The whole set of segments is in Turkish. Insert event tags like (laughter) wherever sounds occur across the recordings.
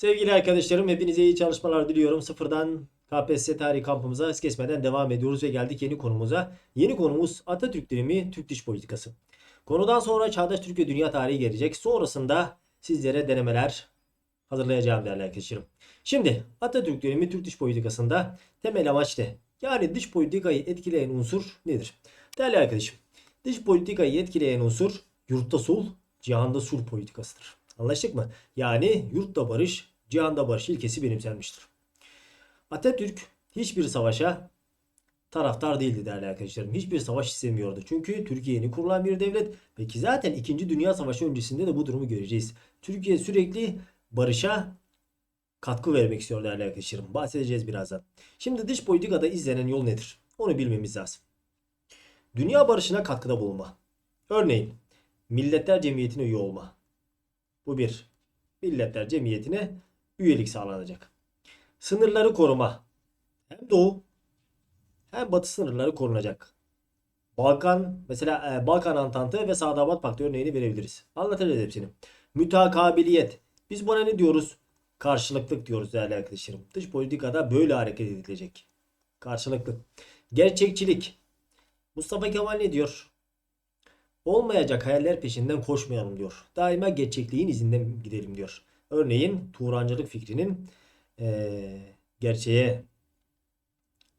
Sevgili arkadaşlarım hepinize iyi çalışmalar diliyorum. Sıfırdan KPSS tarih kampımıza hız kesmeden devam ediyoruz ve geldik yeni konumuza. Yeni konumuz Atatürk dönemi Türk dış politikası. Konudan sonra Çağdaş Türkiye Dünya Tarihi gelecek. Sonrasında sizlere denemeler hazırlayacağım değerli arkadaşlarım. Şimdi Atatürk dönemi Türk dış politikasında temel amaç ne? Yani dış politikayı etkileyen unsur nedir? Değerli arkadaşım, dış politikayı etkileyen unsur yurtta sulh, cihanda sulh politikasıdır. Anlaştık mı? Yani yurtta barış, cihanda barış ilkesi benimsenmiştir. Atatürk hiçbir savaşa taraftar değildi değerli arkadaşlarım. Hiçbir savaş istemiyordu. Çünkü Türkiye yeni kurulan bir devlet. Peki zaten 2. Dünya Savaşı öncesinde de bu durumu göreceğiz. Türkiye sürekli barışa katkı vermek istiyor değerli arkadaşlarım. Bahsedeceğiz birazdan. Şimdi dış politikada izlenen yol nedir? Onu bilmemiz lazım. Dünya barışına katkıda bulunma. Örneğin Milletler Cemiyeti'ne üye olma. Bu bir. Milletler Cemiyeti'ne üyelik sağlanacak. Sınırları koruma. Hem doğu hem batı sınırları korunacak. Balkan mesela e, Balkan Antantı ve Sadabat Paktı örneğini verebiliriz. Anlatacağız hepsini. Mütakabiliyet. Biz buna ne diyoruz? Karşılıklık diyoruz değerli arkadaşlarım. Dış politikada böyle hareket edilecek. Karşılıklı. Gerçekçilik. Mustafa Kemal ne diyor? Olmayacak hayaller peşinden koşmayalım diyor. Daima gerçekliğin izinden gidelim diyor. Örneğin Turancılık fikrinin eee, gerçeğe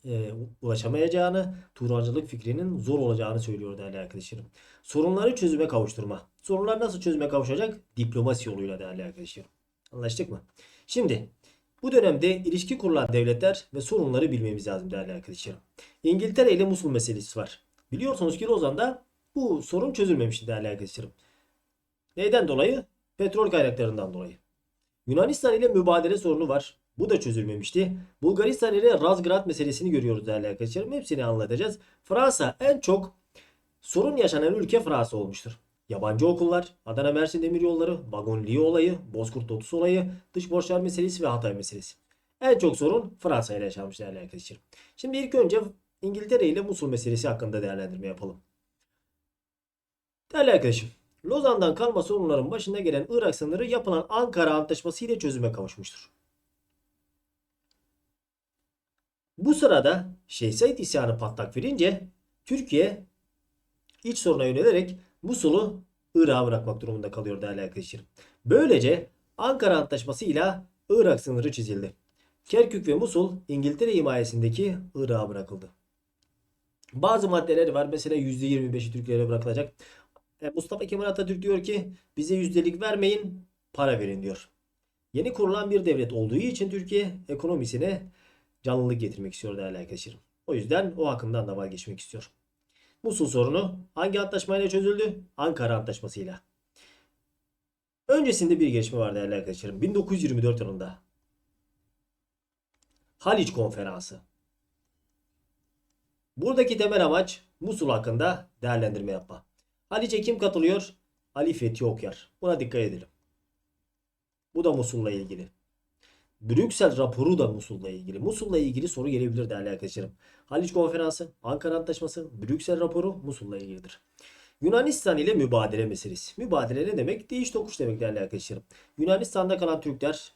eee, ulaşamayacağını, Turancılık fikrinin zor olacağını söylüyor değerli arkadaşlarım. Sorunları çözüme kavuşturma. Sorunlar nasıl çözüme kavuşacak? Diplomasi yoluyla değerli arkadaşlarım. Anlaştık mı? Şimdi bu dönemde ilişki kurulan devletler ve sorunları bilmemiz lazım değerli arkadaşlarım. İngiltere ile Musul meselesi var. Biliyorsunuz ki Lozan'da bu sorun çözülmemişti değerli arkadaşlarım. Neyden dolayı? Petrol kaynaklarından dolayı. Yunanistan ile mübadele sorunu var. Bu da çözülmemişti. Bulgaristan ile Razgrad meselesini görüyoruz değerli arkadaşlarım. Hepsini anlatacağız. Fransa en çok sorun yaşanan ülke Fransa olmuştur. Yabancı okullar, Adana Mersin Demiryolları, Vagonli olayı, Bozkurt Lotus olayı, dış borçlar meselesi ve Hatay meselesi. En çok sorun Fransa ile yaşanmış değerli arkadaşlarım. Şimdi ilk önce İngiltere ile Musul meselesi hakkında değerlendirme yapalım. Değerli arkadaşım, Lozan'dan kalma sorunların başına gelen Irak sınırı yapılan Ankara Antlaşması ile çözüme kavuşmuştur. Bu sırada Şeyh Said isyanı patlak verince Türkiye iç soruna yönelerek Musul'u Irak'a bırakmak durumunda kalıyor değerli arkadaşlarım. Böylece Ankara Antlaşması ile Irak sınırı çizildi. Kerkük ve Musul İngiltere himayesindeki Irak'a bırakıldı. Bazı maddeler var. Mesela %25'i Türklere bırakılacak. Mustafa Kemal Atatürk diyor ki bize yüzdelik vermeyin para verin diyor. Yeni kurulan bir devlet olduğu için Türkiye ekonomisine canlılık getirmek istiyor değerli arkadaşlarım. O yüzden o akımdan da vazgeçmek istiyor. Musul sorunu hangi antlaşmayla çözüldü? Ankara Antlaşması'yla. Öncesinde bir gelişme var değerli arkadaşlarım. 1924 yılında Haliç Konferansı. Buradaki temel amaç Musul hakkında değerlendirme yapma. Haliç'e kim katılıyor? Ali Fethi Okyar. Buna dikkat edelim. Bu da Musul'la ilgili. Brüksel raporu da Musul'la ilgili. Musul'la ilgili soru gelebilir değerli arkadaşlarım. Haliç Konferansı, Ankara Antlaşması, Brüksel raporu Musul'la ilgilidir. Yunanistan ile mübadele meselesi. Mübadele ne demek? Değiş tokuş demek değerli arkadaşlarım. Yunanistan'da kalan Türkler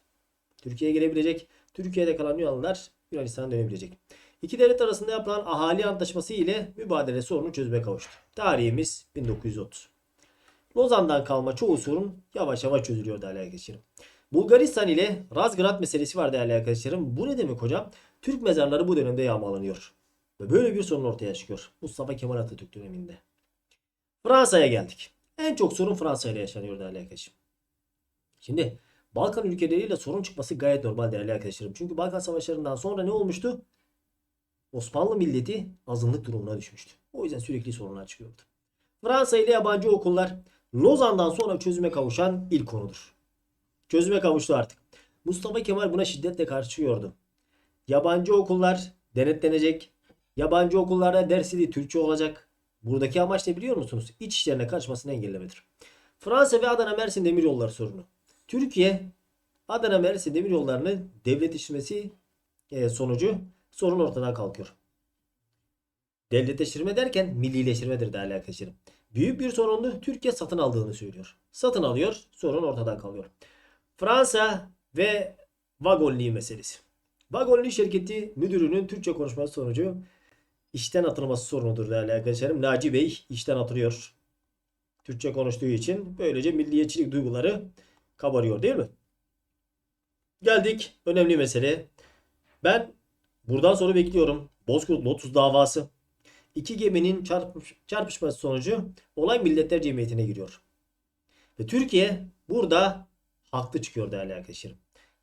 Türkiye'ye gelebilecek. Türkiye'de kalan Yunanlılar Yunanistan'a dönebilecek. İki devlet arasında yapılan ahali antlaşması ile mübadele sorunu çözüme kavuştu. Tarihimiz 1930. Lozan'dan kalma çoğu sorun yavaş yavaş çözülüyor değerli arkadaşlarım. Bulgaristan ile Razgrad meselesi var değerli arkadaşlarım. Bu ne demek hocam? Türk mezarları bu dönemde yağmalanıyor. Ve böyle bir sorun ortaya çıkıyor. Mustafa Kemal Atatürk döneminde. Fransa'ya geldik. En çok sorun Fransa ile yaşanıyor değerli arkadaşım. Şimdi Balkan ülkeleriyle sorun çıkması gayet normal değerli arkadaşlarım. Çünkü Balkan savaşlarından sonra ne olmuştu? Osmanlı milleti azınlık durumuna düşmüştü. O yüzden sürekli sorunlar çıkıyordu. Fransa ile yabancı okullar Lozan'dan sonra çözüme kavuşan ilk konudur. Çözüme kavuştu artık. Mustafa Kemal buna şiddetle karşı çıkıyordu. Yabancı okullar denetlenecek. Yabancı okullarda ders Türkçe olacak. Buradaki amaç ne biliyor musunuz? İç işlerine kaçmasını engellemedir. Fransa ve Adana Mersin demiryolları sorunu. Türkiye Adana Mersin demiryollarını devletleştirmesi e, sonucu sorun ortadan kalkıyor. Devletleştirme derken millileştirmedir değerli arkadaşlarım. Büyük bir sorunlu Türkiye satın aldığını söylüyor. Satın alıyor, sorun ortadan kalıyor. Fransa ve Vagonli meselesi. Vagonli şirketi müdürünün Türkçe konuşması sonucu işten atılması sorunudur değerli arkadaşlarım. Naci Bey işten atılıyor. Türkçe konuştuğu için böylece milliyetçilik duyguları kabarıyor değil mi? Geldik önemli mesele. Ben buradan sonra bekliyorum. Bozkurt Lotus davası. İki geminin çarpış, çarpışması sonucu olay Milletler Cemiyeti'ne giriyor. Ve Türkiye burada haklı çıkıyor değerli arkadaşlarım.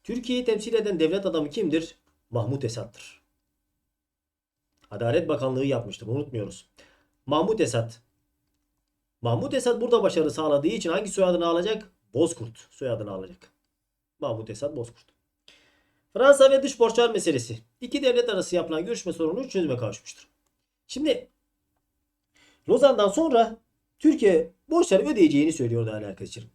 Türkiye'yi temsil eden devlet adamı kimdir? Mahmut Esat'tır. Adalet Bakanlığı yapmıştır. Unutmuyoruz. Mahmut Esat. Mahmut Esat burada başarı sağladığı için hangi soyadını alacak? Bozkurt soyadını alacak. Mahmut Esat Bozkurt. Fransa ve dış borçlar meselesi. İki devlet arası yapılan görüşme sorunu çözüme kavuşmuştur. Şimdi Lozan'dan sonra Türkiye borçları ödeyeceğini söylüyor değerli arkadaşlarım.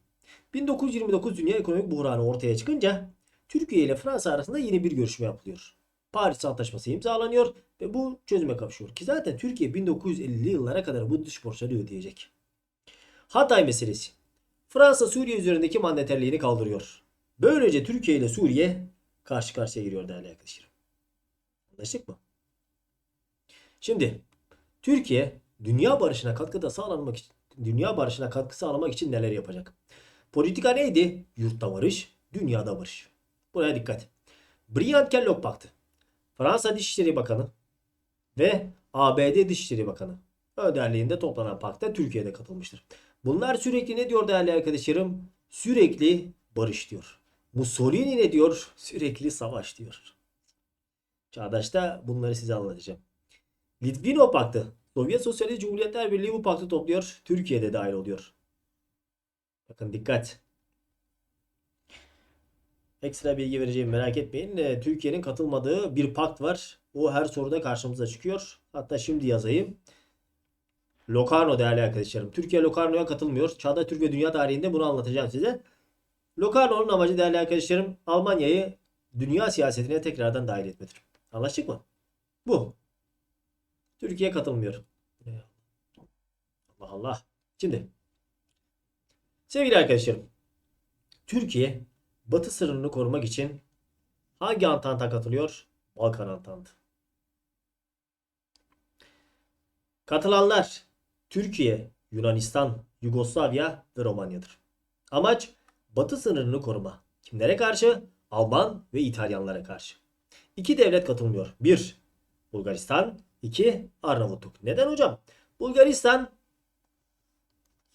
1929 Dünya Ekonomik Buhranı ortaya çıkınca Türkiye ile Fransa arasında yeni bir görüşme yapılıyor. Paris Antlaşması imzalanıyor ve bu çözüme kavuşuyor. Ki zaten Türkiye 1950'li yıllara kadar bu dış borçları ödeyecek. Hatay meselesi. Fransa Suriye üzerindeki mandaterliğini kaldırıyor. Böylece Türkiye ile Suriye karşı karşıya giriyor değerli arkadaşlarım. Anlaştık mı? Şimdi Türkiye dünya barışına katkıda sağlanmak için dünya barışına katkı sağlamak için neler yapacak? Politika neydi? Yurtta barış, dünyada barış. Buraya dikkat. Briand-Kellogg Paktı. Fransa Dışişleri Bakanı ve ABD Dışişleri Bakanı önderliğinde toplanan pakta Türkiye'de katılmıştır. Bunlar sürekli ne diyor değerli arkadaşlarım? Sürekli barış diyor. Mussolini ne diyor? Sürekli savaş diyor. Çağdaş'ta bunları size anlatacağım. Litvino Paktı. Sovyet Sosyalist Cumhuriyetler Birliği bu paktı topluyor. Türkiye'de dahil oluyor. Bakın dikkat. Ekstra bilgi vereceğim merak etmeyin. Ee, Türkiye'nin katılmadığı bir pakt var. O her soruda karşımıza çıkıyor. Hatta şimdi yazayım. Locarno değerli arkadaşlarım. Türkiye Locarno'ya katılmıyor. Çağda Türk ve dünya tarihinde bunu anlatacağım size. Locarno'nun amacı değerli arkadaşlarım Almanya'yı dünya siyasetine tekrardan dahil etmedir. Anlaştık mı? Bu. Türkiye katılmıyor. Allah Allah. Şimdi sevgili arkadaşlarım Türkiye Batı sınırını korumak için hangi Antant'a katılıyor? Balkan Antantı. Katılanlar Türkiye, Yunanistan, Yugoslavya ve Romanya'dır. Amaç Batı sınırını koruma. Kimlere karşı? Alman ve İtalyanlara karşı. İki devlet katılmıyor. Bir, Bulgaristan. iki Arnavutluk. Neden hocam? Bulgaristan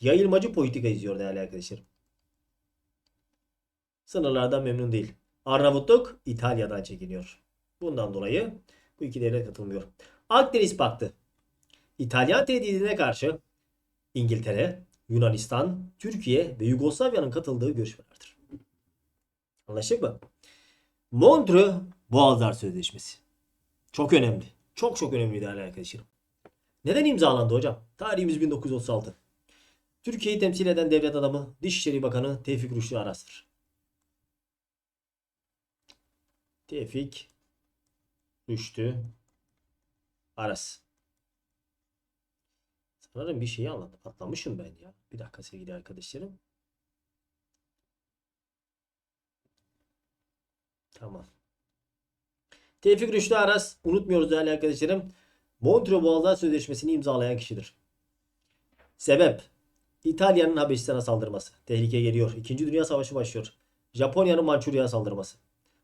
yayılmacı politika izliyor değerli arkadaşlarım. Sınırlardan memnun değil. Arnavutluk İtalya'dan çekiniyor. Bundan dolayı bu iki devlet katılmıyor. Akdeniz Paktı. İtalyan tehdidine karşı İngiltere, Yunanistan, Türkiye ve Yugoslavya'nın katıldığı görüşmelerdir. Anlaştık mı? Montreux Boğazlar Sözleşmesi. Çok önemli. Çok çok önemli değerli arkadaşlarım. Neden imzalandı hocam? Tarihimiz 1936. Türkiye'yi temsil eden devlet adamı Dışişleri Bakanı Tevfik Rüştü Aras'tır. Tevfik Rüştü Aras. Sanırım bir şeyi anlat atlamışım ben ya. Bir dakika sevgili arkadaşlarım. Tamam. Tevfik Rüştü Aras unutmuyoruz değerli arkadaşlarım. Montreux Boğazlar Sözleşmesi'ni imzalayan kişidir. Sebep İtalya'nın Habeşistan'a saldırması. Tehlike geliyor. İkinci Dünya Savaşı başlıyor. Japonya'nın Mançurya'ya saldırması.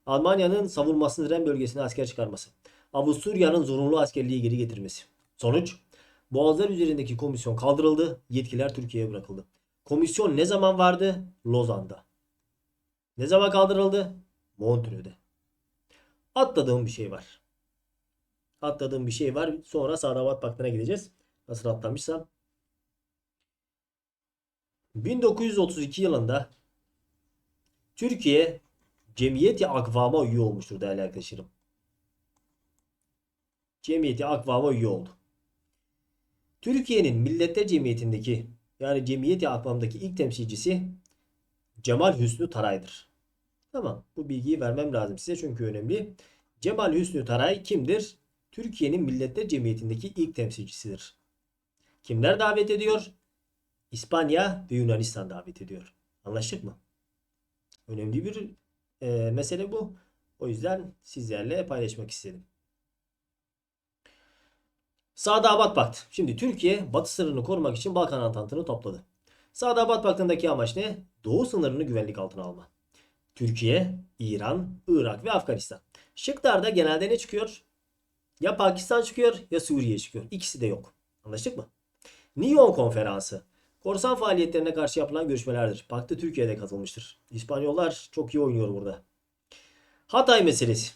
Almanya'nın savunmasız Ren bölgesine asker çıkarması. Avusturya'nın zorunlu askerliği geri getirmesi. Sonuç Boğazlar üzerindeki komisyon kaldırıldı. Yetkiler Türkiye'ye bırakıldı. Komisyon ne zaman vardı? Lozan'da. Ne zaman kaldırıldı? Montreux'de. Atladığım bir şey var. Atladığım bir şey var. Sonra Sadavat Paktı'na gideceğiz. Nasıl atlamışsam. 1932 yılında Türkiye Cemiyeti Akvam'a üye olmuştur değerli arkadaşlarım. Cemiyeti Akvam'a üye oldu. Türkiye'nin Milletler Cemiyeti'ndeki yani Cemiyeti Akvam'daki ilk temsilcisi Cemal Hüsnü Taray'dır. Tamam bu bilgiyi vermem lazım size çünkü önemli. Cemal Hüsnü Taray kimdir? Türkiye'nin Milletler Cemiyeti'ndeki ilk temsilcisidir. Kimler davet ediyor? İspanya ve Yunanistan davet ediyor. Anlaştık mı? Önemli bir e, mesele bu. O yüzden sizlerle paylaşmak istedim. Sadabat Paktı. Şimdi Türkiye batı sınırını korumak için Balkan Antantı'nı topladı. Sadabat Paktı'ndaki amaç ne? Doğu sınırını güvenlik altına alma. Türkiye, İran, Irak ve Afganistan. Şıklarda genelde ne çıkıyor? Ya Pakistan çıkıyor ya Suriye çıkıyor. İkisi de yok. Anlaştık mı? Nyon Konferansı. Korsan faaliyetlerine karşı yapılan görüşmelerdir. Paktı Türkiye'de katılmıştır. İspanyollar çok iyi oynuyor burada. Hatay meselesi.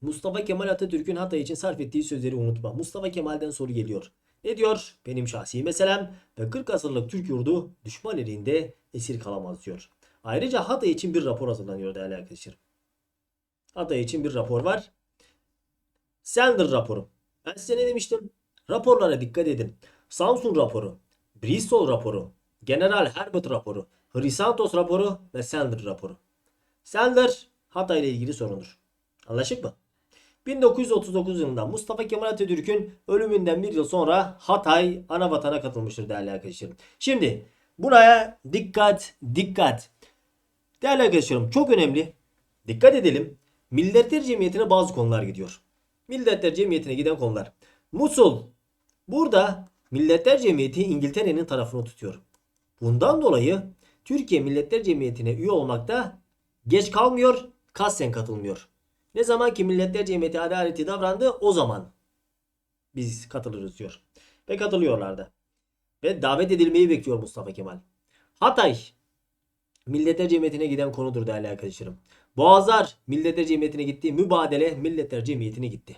Mustafa Kemal Atatürk'ün Hatay için sarf ettiği sözleri unutma. Mustafa Kemal'den soru geliyor. Ne diyor? Benim şahsi meselem ve 40 asırlık Türk yurdu düşman elinde esir kalamaz diyor. Ayrıca Hatay için bir rapor hazırlanıyor değerli arkadaşlar. Hatay için bir rapor var. Sender raporu. Ben size ne demiştim? Raporlara dikkat edin. Samsun raporu, Bristol raporu, General Herbert raporu, Hrisantos raporu ve Sender raporu. Sender Hatay ile ilgili sorundur. Anlaşık mı? 1939 yılında Mustafa Kemal Atatürk'ün ölümünden bir yıl sonra Hatay ana vatana katılmıştır değerli arkadaşlarım. Şimdi buraya dikkat dikkat. Değerli arkadaşlarım çok önemli. Dikkat edelim. Milletler Cemiyeti'ne bazı konular gidiyor. Milletler Cemiyeti'ne giden konular. Musul. Burada Milletler Cemiyeti İngiltere'nin tarafını tutuyor. Bundan dolayı Türkiye Milletler Cemiyeti'ne üye olmakta geç kalmıyor, kasten katılmıyor. Ne zaman ki Milletler Cemiyeti adaleti davrandı o zaman biz katılırız diyor. Ve katılıyorlar da. Ve davet edilmeyi bekliyor Mustafa Kemal. Hatay Milletler Cemiyeti'ne giden konudur değerli arkadaşlarım. Boğazlar Milletler Cemiyeti'ne gitti. Mübadele Milletler Cemiyeti'ne gitti.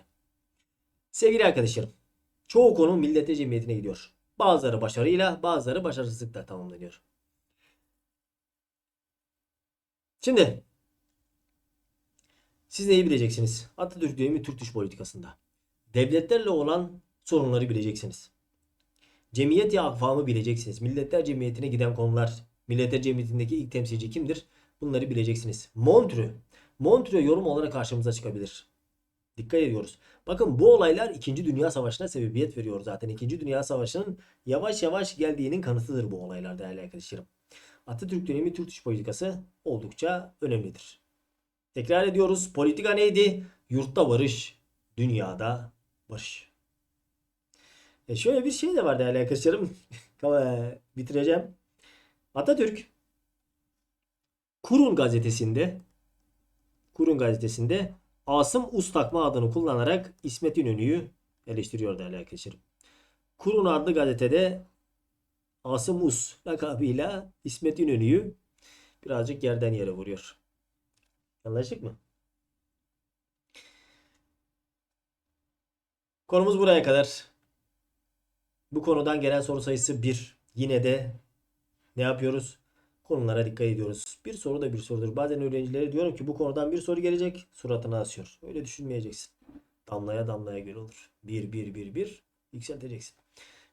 Sevgili arkadaşlarım. Çoğu konu Milletler Cemiyeti'ne gidiyor. Bazıları başarıyla bazıları başarısızlıkla tamamlanıyor. Şimdi siz neyi bileceksiniz? Atatürk dönemi Türk dış politikasında. Devletlerle olan sorunları bileceksiniz. Cemiyeti akfamı bileceksiniz. Milletler Cemiyeti'ne giden konular. Milletler Cemiyeti'ndeki ilk temsilci kimdir? Bunları bileceksiniz. Montreux. Montreux yorum olarak karşımıza çıkabilir. Dikkat ediyoruz. Bakın bu olaylar 2. Dünya Savaşı'na sebebiyet veriyor zaten. 2. Dünya Savaşı'nın yavaş yavaş geldiğinin kanıtıdır bu olaylar değerli arkadaşlarım. Atatürk dönemi Türk dış politikası oldukça önemlidir. Tekrar ediyoruz. Politika neydi? Yurtta barış, dünyada barış. E şöyle bir şey de var değerli arkadaşlarım. (laughs) E, Bitireceğim. Atatürk Kurun gazetesinde Kurun gazetesinde Asım Ustakma adını kullanarak İsmet İnönü'yü eleştiriyor değerli arkadaşlarım. Kurun adlı gazetede Asım Us lakabıyla İsmet İnönü'yü birazcık yerden yere vuruyor. Anlaştık mı? Konumuz buraya kadar. Bu konudan gelen soru sayısı 1. Yine de ne yapıyoruz? Konulara dikkat ediyoruz. Bir soru da bir sorudur. Bazen öğrencilere diyorum ki bu konudan bir soru gelecek. Suratına asıyor. Öyle düşünmeyeceksin. Damlaya damlaya göl olur. Bir, bir, bir, bir. Yükselteceksin.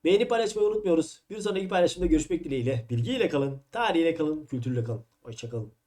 Beğenip paylaşmayı unutmuyoruz. Bir sonraki paylaşımda görüşmek dileğiyle. Bilgiyle kalın, tarihiyle kalın, kültürle kalın. Hoşçakalın.